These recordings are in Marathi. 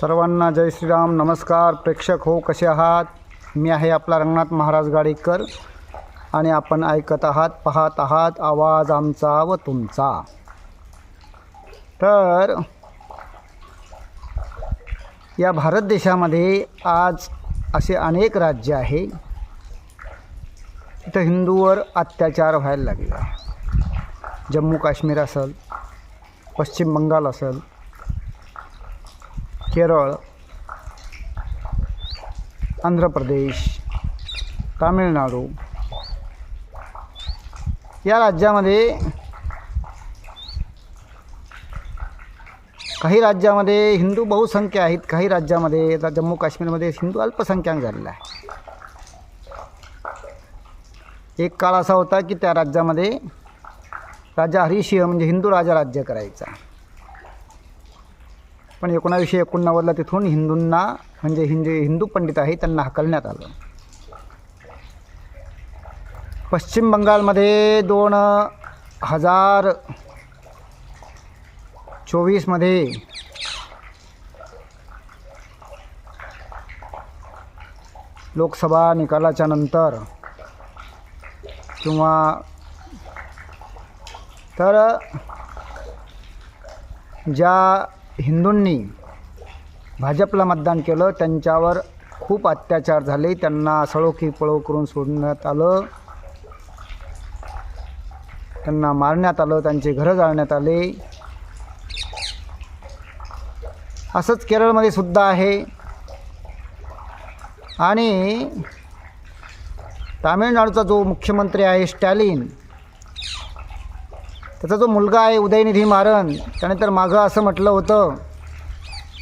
सर्वांना जय श्रीराम. नमस्कार. प्रेक्षक हो कसे आहात? मी आहे आपला रंगनाथ महाराज गाडीकर आणि आपण ऐकत आहात पाहत आहात आवाज आमचा व तुमचा. तर या भारत देशामध्ये आज असे अनेक राज्य आहे तिथं हिंदूवर अत्याचार व्हायला लागला. जम्मू काश्मीर असेल पश्चिम बंगाल असेल केरळ आंध्र प्रदेश तामिळनाडू या राज्यामध्ये काही राज्यामध्ये हिंदू बहुसंख्य आहेत काही राज्यामध्ये आता जम्मू काश्मीरमध्ये हिंदू अल्पसंख्याक झालेला आहे एक काळ असा होता की त्या राज्यामध्ये राजा हरिशिंह म्हणजे हिंदू राजा राज्य करायचा. पण एकोणावीसशे एकोणनव्वदला तिथून हिंदूंना म्हणजे हिंदू हिंदू पंडित आहे त्यांना हकलण्यात आलं. पश्चिम बंगालमध्ये दोन हजार चोवीसमध्ये लोकसभा निकालाच्या नंतर किंवा तर ज्या हिंदूंनी भाजपला मतदान केलं. त्यांच्यावर खूप अत्याचार झाले. त्यांना सळोखी पळो करून सोडण्यात आलं. त्यांना मारण्यात आलं. त्यांचे घरं जाळण्यात आले. असंच केरळमध्ये सुद्धा आहे. आणि तामिळनाडूचा जो मुख्यमंत्री आहे स्टॅलिन त्याचा जो मुलगा आहे उदयनिधी मारन त्याने तर मागं असं म्हटलं होतं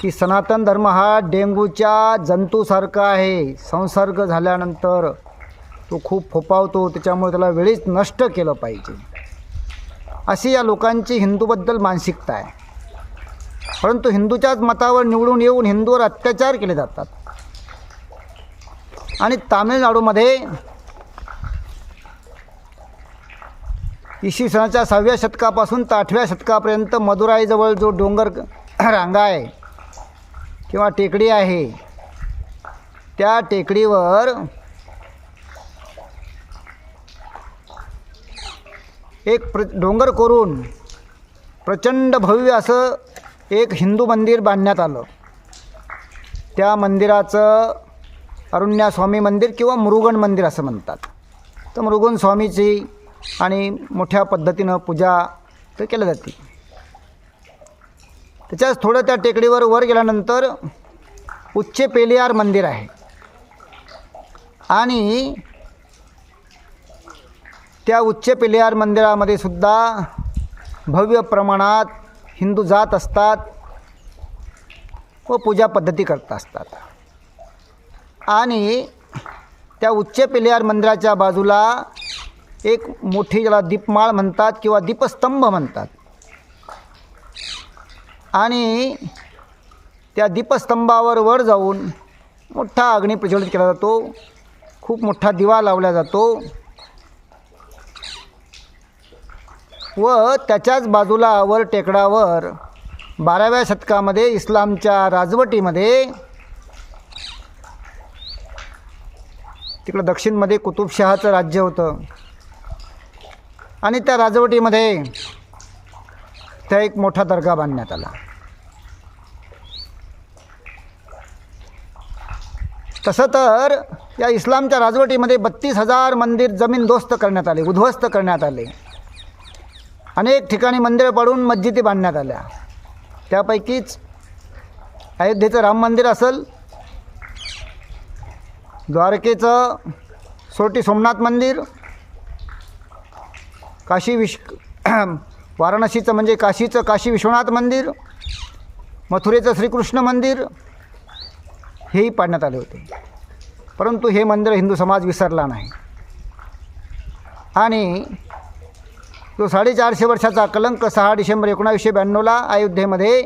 की सनातन धर्म हा डेंग्यूच्या जंतूसारखा आहे. संसर्ग झाल्यानंतर तो खूप फोपावतो त्याच्यामुळे त्याला वेळीच नष्ट केलं पाहिजे. अशी या लोकांची हिंदूबद्दल मानसिकता आहे. परंतु हिंदूच्याच मतावर निवडून येऊन हिंदूवर अत्याचार केले जातात. आणि तामिळनाडूमध्ये इसवी सणाच्या सहाव्या शतकापासून तर आठव्या शतकापर्यंत मदुराईजवळ जो डोंगर रांगा आहे किंवा टेकडी आहे त्या टेकडीवर एक प्र डोंगर करून प्रचंड भव्य असं एक हिंदू मंदिर बांधण्यात आलं. त्या मंदिराचं अरुण्यास्वामी मंदिर किंवा मुरुगन मंदिर असं म्हणतात. तर मुरुगन स्वामीची आणि मोठ्या पद्धतीनं पूजा तर केल्या जाते. त्याच्याच थोडं त्या टेकडीवर वर गेल्यानंतर उच्चे पेलियार मंदिर आहे. आणि त्या उच्च पेलियार मंदिरामध्ये सुद्धा भव्य प्रमाणात हिंदू जात असतात व पूजा पद्धती करत असतात. आणि त्या उच्च पेलियार मंदिराच्या बाजूला एक मोठी ज्याला दीपमाळ म्हणतात किंवा दीपस्तंभ म्हणतात. आणि त्या दीपस्तंभावर वर जाऊन मोठा अग्नी प्रज्वलित केला जातो. खूप मोठा दिवा लावला जातो. व त्याच्याच बाजूला वर टेकडावर बाराव्या शतकामध्ये इस्लामच्या राजवटीमध्ये तिकडं दक्षिणमध्ये कुतुबशहाचं राज्य होतं. आणि त्या राजवटीमध्ये त्या एक मोठा दर्गा बांधण्यात आला. तसं तर या इस्लामच्या राजवटीमध्ये बत्तीस हजार मंदिर जमीनदोस्त करण्यात आले उद्ध्वस्त करण्यात आले. अनेक ठिकाणी मंदिरं पाडून मस्जिदी बांधण्यात आल्या. त्यापैकीच अयोध्येचं राम मंदिर असेल द्वारकेचं सोटी सोमनाथ मंदिर काशी विश वाराणसीचं म्हणजे काशीचं काशी विश्वनाथ मंदिर मथुरेचं श्रीकृष्ण मंदिर हेही पाडण्यात आले होते. परंतु हे मंदिर हिंदू समाज विसरला नाही. आणि जो साडेचारशे वर्षाचा कलंक सहा डिसेंबर एकोणावीसशे ब्याण्णवला अयोध्येमध्ये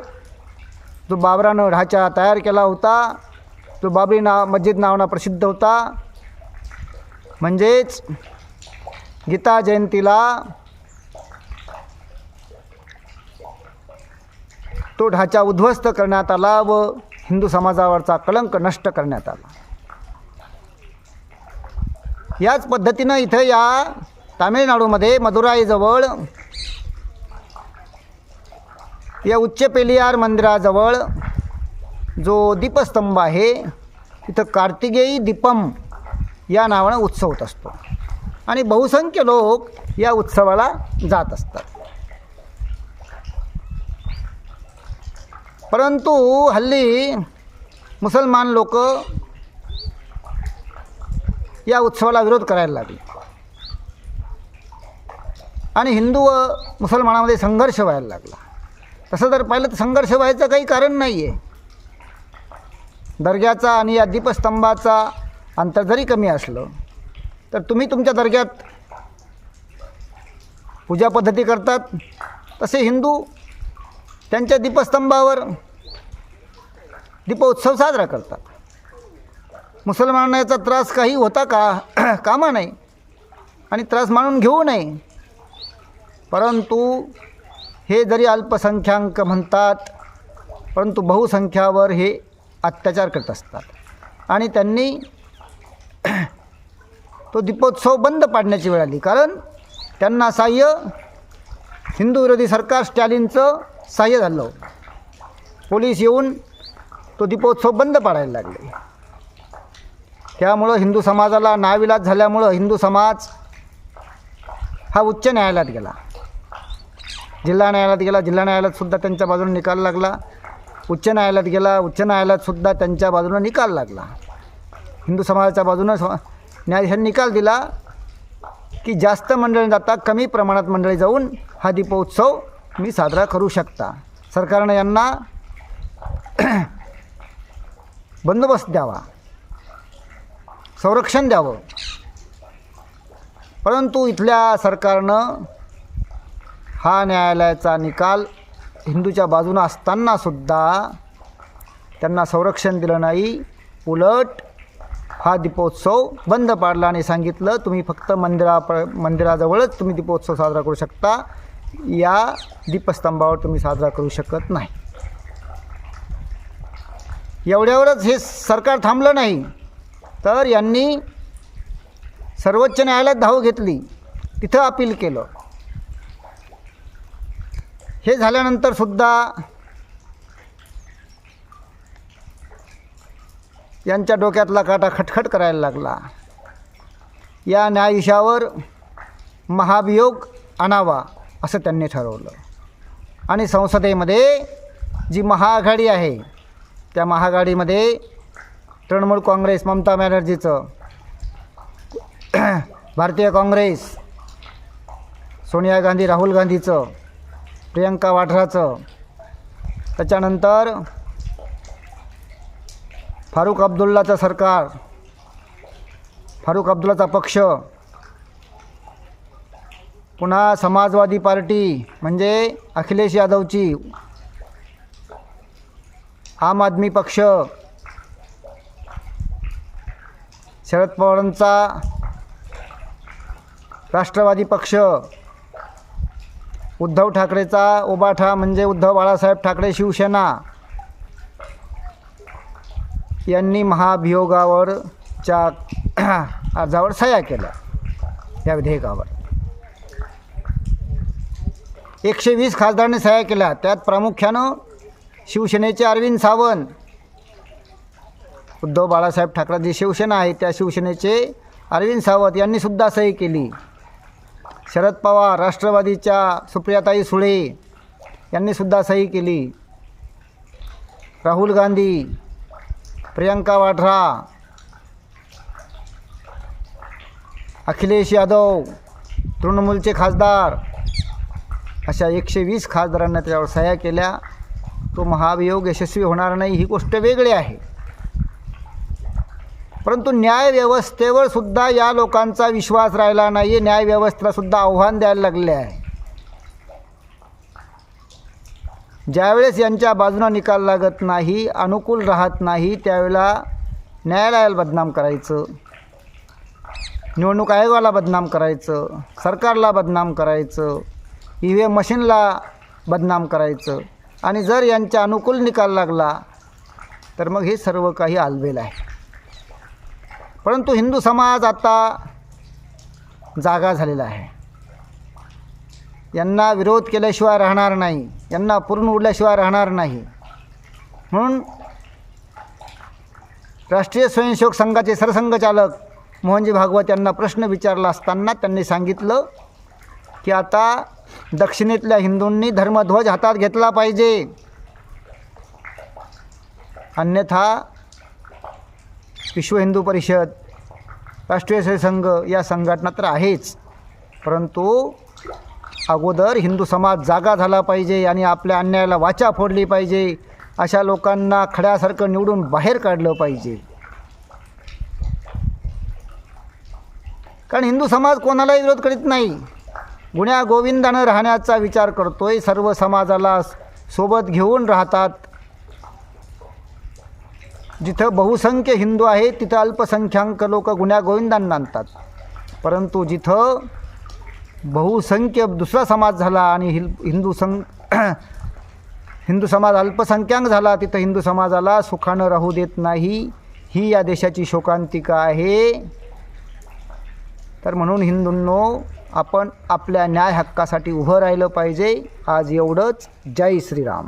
जो बाबरानं ढाचा तयार केला होता जो बाबरी ना मस्जिद नावना प्रसिद्ध होता म्हणजेच गीता जयंतीला तो ढाचा उद्ध्वस्त करण्यात आला व हिंदू समाजावरचा कलंक नष्ट करण्यात आला. याच पद्धतीनं इथं या तामिळनाडूमध्ये मदुराईजवळ या उच्च पेलियार मंदिराजवळ जो दीपस्तंभ आहे तिथं कार्तिकेयी दीपम या नावानं उत्सव होत असतो. आणि बहुसंख्य लोक या उत्सवाला जात असतात. परंतु हल्ली मुसलमान लोक या उत्सवाला विरोध करायला लागले. आणि हिंदू व मुसलमानामध्ये संघर्ष व्हायला लागला. तसं जर पाहिलं तर संघर्ष व्हायचं काही कारण नाही आहे दर्ग्याचा आणि या दीपस्तंभाचा अंतर जरी कमी असलं तर तुम्ही तुमच्या दर्ग्यात पूजा पद्धती करतात. तसे हिंदू त्यांच्या दीपस्तंभावर दीपोत्सव साजरा करतात. मुसलमानांना याचा त्रास काही होता का? कामा नाही आणि त्रास मानून घेऊ नये. परंतु हे जरी अल्पसंख्याक म्हणतात परंतु बहुसंख्यावर हे अत्याचार करत असतात. आणि त्यांनी तो दीपोत्सव बंद पाडण्याची वेळ आली. कारण त्यांना साह्य हिंदू विरोधी सरकार स्टॅलिनचं साह्य झालं पोलीस येऊन तो दीपोत्सव बंद पाडायला लागले. त्यामुळं हिंदू समाजाला नाविलाज झाल्यामुळं हिंदू समाज हा उच्च न्यायालयात गेला. जिल्हा न्यायालयात गेला जिल्हा न्यायालयातसुद्धा त्यांच्या बाजूने निकाल लागला. उच्च न्यायालयात गेला उच्च न्यायालयातसुद्धा त्यांच्या बाजूनं निकाल लागला. हिंदू समाजाच्या बाजूनं न्यायाधीशांनी निकाल दिला की जास्त मंडळी जाता कमी प्रमाणात मंडळी जाऊन हा दीपोत्सव मी साजरा करू शकता. सरकारनं यांना बंदोबस्त द्यावा. संरक्षण द्यावं. परंतु इथल्या सरकारनं हा न्यायालयाचा निकाल हिंदूच्या बाजूनं असतानासुद्धा त्यांना संरक्षण दिलं नाही. उलट हा दीपोत्सव बंद पाडला आणि सांगितलं तुम्ही फक्त मंदिरा मंदिराजवळच तुम्ही दीपोत्सव साजरा करू शकता. या दीपस्तंभावर तुम्ही साजरा करू शकत नाही. एवढ्यावरच हे सरकार थांबलं नाही. तर यांनी सर्वोच्च न्यायालयात धाव घेतली. तिथं अपील केलं. हे झाल्यानंतर यांच्या डोक्यातला काटा खटखट करायला लागला. या न्यायाधीशावर महाभियोग आणावा असं त्यांनी ठरवलं. आणि संसदेमध्ये जी महाआघाडी आहे त्या महाआघाडीमध्ये तृणमूल काँग्रेस ममता बॅनर्जीचं भारतीय काँग्रेस सोनिया गांधी राहुल गांधीचं प्रियंका वाड्राचं त्याच्यानंतर फारूक अब्दुल्लाचं सरकार फारूक अब्दुल्लाचा पक्ष पुन्हा समाजवादी पार्टी म्हणजे अखिलेश यादवची आम आदमी पक्ष शरद पवारांचा राष्ट्रवादी पक्ष उद्धव ठाकरेचा उबाठा म्हणजे उद्धव बाळासाहेब ठाकरे शिवसेना यांनी महाभियोगावरच्या अर्जावर सह्या केल्या या विधेयकावर. एकशे वीस खासदारांनी सह्या केल्या. त्यात प्रामुख्यानं शिवसेनेचे अरविंद सावंत उद्धव बाळासाहेब ठाकरे जी शिवसेना आहे त्या शिवसेनेचे अरविंद सावंत यांनीसुद्धा सही केली. शरद पवार राष्ट्रवादीच्या सुप्रियाताई सुळे यांनीसुद्धा सही केली. राहुल गांधी प्रियंका वाड्रा अखिलेश यादव तृणमूलचे खासदार अशा एकशे वीस खासदारांना त्याच्यावर सह्या केल्या. तो महाभियोग यशस्वी होणार नाही ही गोष्ट वेगळी आहे. परंतु न्यायव्यवस्थेवर सुद्धा या लोकांचा विश्वास राहिला नाही न्यायव्यवस्थेला सुद्धा आव्हान द्यायला लागले आहे. ज्यावेळेस यांच्या बाजूनं निकाल लागत नाही अनुकूल राहत नाही त्यावेळेला न्यायालयाला बदनाम करायचं. निवडणूक आयोगाला बदनाम करायचं. सरकारला बदनाम करायचं. ई व्ही एम मशीनला बदनाम करायचं. आणि जर यांच्या अनुकूल निकाल लागला तर मग हे सर्व काही आलबेल आहे. परंतु हिंदू समाज आता जागा झालेला आहे. यांना विरोध केल्याशिवाय राहणार नाही. यांना पूर्ण उडल्याशिवाय राहणार नाही. म्हणून राष्ट्रीय स्वयंसेवक संघाचे सरसंघचालक मोहनजी भागवत यांना प्रश्न विचारला असताना त्यांनी सांगितलं की आता दक्षिणेतल्या हिंदूंनी धर्मध्वज हातात घेतला पाहिजे. अन्यथा विश्व हिंदू परिषद राष्ट्रीय स्वयंसंघ या संघटना तर आहेच परंतु अगोदर हिंदू समाज जागा झाला पाहिजे आणि आपल्या अन्यायाला वाचा फोडली पाहिजे अशा लोकांना खड्यासारखं निवडून बाहेर काढलं पाहिजे. कारण हिंदू समाज कोणालाही विरोध करीत नाही. गुण्या गोविंदानं राहण्याचा विचार करतोय सर्व समाजाला सोबत घेऊन राहतात. जिथं बहुसंख्य हिंदू आहेत तिथं अल्पसंख्याक लोक गुण्या गोविंदांना आणतात. परंतु जिथं बहुसंख्य दुसरा समाज झाला आणि हिल हिंदू सं हिंदू समाज अल्पसंख्याक झाला. तिथं हिंदू समाजाला सुखानं राहू देत नाही. ही या देशाची शोकांतिका आहे. तर म्हणून हिंदूंनो आपण आपल्या न्याय हक्कासाठी उभं राहिलं पाहिजे. आज एवढंच. जय श्रीराम.